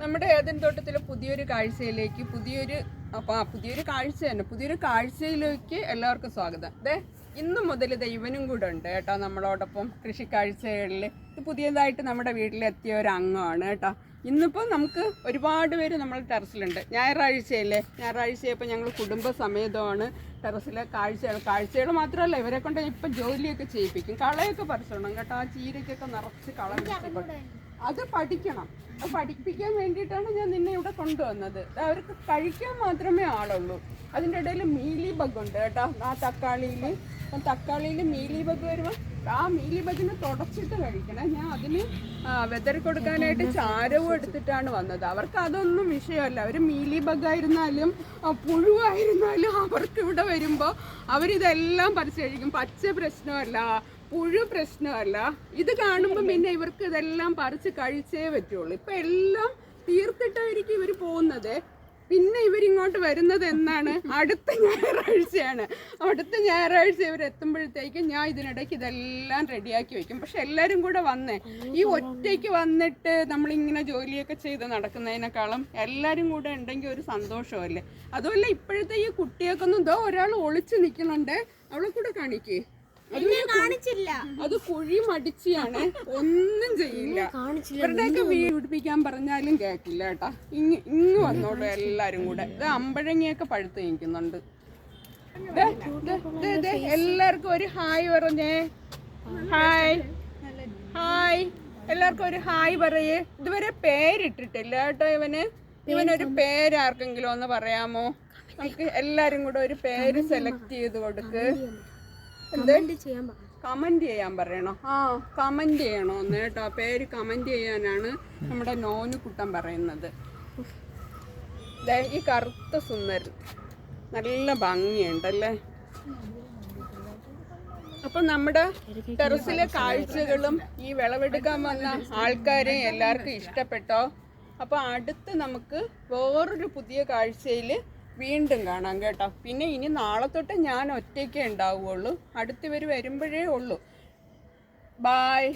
നമ്മുടെ ഏതൻ തോട്ടത്തിലെ പുതിയൊരു കാഴ്ചയിലേക്ക് പുതിയൊരു അപ്പോൾ ആ പുതിയൊരു കാഴ്ച തന്നെ പുതിയൊരു കാഴ്ചയിലേക്ക് എല്ലാവർക്കും സ്വാഗതം. ദേ ഇന്നു മുതൽ ദൈവനും കൂടെ ഉണ്ട് കേട്ടോ നമ്മളോടൊപ്പം കൃഷി കാഴ്ചകളിൽ ഇത് പുതിയതായിട്ട് നമ്മുടെ വീട്ടിലെത്തിയ ഒരു അംഗമാണ് കേട്ടോ. ഇന്നിപ്പോൾ നമുക്ക് ഒരുപാട് പേര് നമ്മൾ ടെറസിലുണ്ട്. ഞായറാഴ്ചയല്ലേ? ഞായറാഴ്ചയപ്പോൾ ഞങ്ങൾ കുടുംബസമേതമാണ് ടെറസിലെ കാഴ്ചകൾ. കാഴ്ചകൾ മാത്രമല്ല ഇവരെ കൊണ്ട് ഇപ്പം ജോലിയൊക്കെ ചെയ്യിപ്പിക്കും. കളയൊക്കെ പറിച്ചോണം കേട്ടോ. ആ ചീരയ്ക്കൊക്കെ നിറച്ച് കള. അത് പഠിക്കണം. അത് പഠിപ്പിക്കാൻ വേണ്ടിയിട്ടാണ് ഞാൻ നിന്നെ ഇവിടെ കൊണ്ടുവന്നത്. അവർക്ക് കഴിക്കാൻ മാത്രമേ ആളുള്ളൂ. അതിന്റെ ഇടയിൽ മീലി ബഗ് ഉണ്ട് കേട്ടോ. ആ തക്കാളിയിൽ തക്കാളിയിൽ മീലി ബഗ് വരുമ്പോൾ ആ മീലി ബഗിനെ തുടച്ചിട്ട് കഴിക്കണം. ഞാൻ അതിന് വെതറി കൊടുക്കാനായിട്ട് ചാരവും എടുത്തിട്ടാണ് വന്നത്. അവർക്ക് അതൊന്നും വിഷയമല്ല. അവർ മീലി ബഗ് ആയിരുന്നാലും ആ, പുഴുവായിരുന്നാലും അവർക്ക് ഇവിടെ വരുമ്പോൾ അവരിതെല്ലാം കഴിക്കും പച്ച പ്രശ്നമല്ല. പുഴു പ്രശ്നമല്ല. ഇത് കാണുമ്പോൾ പിന്നെ ഇവർക്ക് ഇതെല്ലാം പറിച്ച് കഴിച്ചേ പറ്റുള്ളൂ. ഇപ്പൊ എല്ലാം തീർത്തിട്ടായിരിക്കും ഇവർ പോകുന്നത്. പിന്നെ ഇവരിങ്ങോട്ട് വരുന്നത് എന്നാണ് അടുത്ത ഞായറാഴ്ചയാണ്. അടുത്ത ഞായറാഴ്ച ഇവർ എത്തുമ്പോഴത്തേക്കും ഞാൻ ഇതിനിടയ്ക്ക് ഇതെല്ലാം റെഡിയാക്കി വെക്കും. പക്ഷെ എല്ലാവരും കൂടെ വന്നേ. ഈ ഒറ്റയ്ക്ക് വന്നിട്ട് നമ്മളിങ്ങനെ ജോലിയൊക്കെ ചെയ്ത് നടക്കുന്നതിനേക്കാളും എല്ലാവരും കൂടെ ഉണ്ടെങ്കിൽ ഒരു സന്തോഷമല്ലേ? അതുമല്ല ഇപ്പോഴത്തെ ഈ കുട്ടിയൊക്കെ ഒന്നും ഇതോ ഒരാൾ ഒളിച്ചു നിൽക്കുന്നുണ്ട്. അവളെ കൂടെ കാണിക്കേ. കാണിച്ചില്ല. അത് കുഴി മടിച്ചാണ്. ഒന്നും ചെയ്യില്ല. ഇവരുടെയൊക്കെ വീട് പിടിപ്പിക്കാൻ പറഞ്ഞാലും കേക്കില്ല കേട്ടാ. ഇങ് ഇങ്ങ് വന്നോളൂ എല്ലാരും കൂടെ. ഇത് അമ്പഴങ്ങിയൊക്കെ പഴുത്ത് നിൽക്കുന്നുണ്ട്. എല്ലാവർക്കും ഒരു ഹായ് പറഞ്ഞേ. ഹായ്. ഹായ്. എല്ലാവർക്കും ഒരു ഹായ് പറയേ. ഇതുവരെ പേരിട്ടിട്ടില്ല കേട്ടോ ഇവന്. ഇവനൊരു പേര് ആർക്കെങ്കിലും ഒന്ന് പറയാമോ? നമുക്ക് എല്ലാരും കൂടെ ഒരു പേര് സെലക്ട് ചെയ്ത് കൊടുക്ക്. കമന്റ് ചെയ്യാൻ പറയണോ? ആ കമന്റ് ചെയ്യണോ ഒന്ന് കേട്ടോ പേര് കമന്റ് ചെയ്യാനാണ് നമ്മുടെ നോനു കുട്ടൻ പറയുന്നത്. ഈ കറുത്ത സുന്ദരൻ നല്ല ഭംഗിയുണ്ടല്ലേ അപ്പൊ നമ്മുടെ ടെറസിലെ കാഴ്ചകളും ഈ വിളവെടുക്കാൻ വന്ന ആൾക്കാരെയും എല്ലാവർക്കും ഇഷ്ടപ്പെട്ടോ? അപ്പൊ അടുത്ത് നമുക്ക് വേറൊരു പുതിയ കാഴ്ചയിൽ വീണ്ടും കാണാം കേട്ടോ. പിന്നെ ഇനി നാളെ തൊട്ട് ഞാൻ ഒറ്റയ്ക്കേ ഉണ്ടാവുകയുള്ളൂ. അടുത്തവർ വരുമ്പോഴേ ഉള്ളൂ. ബായ്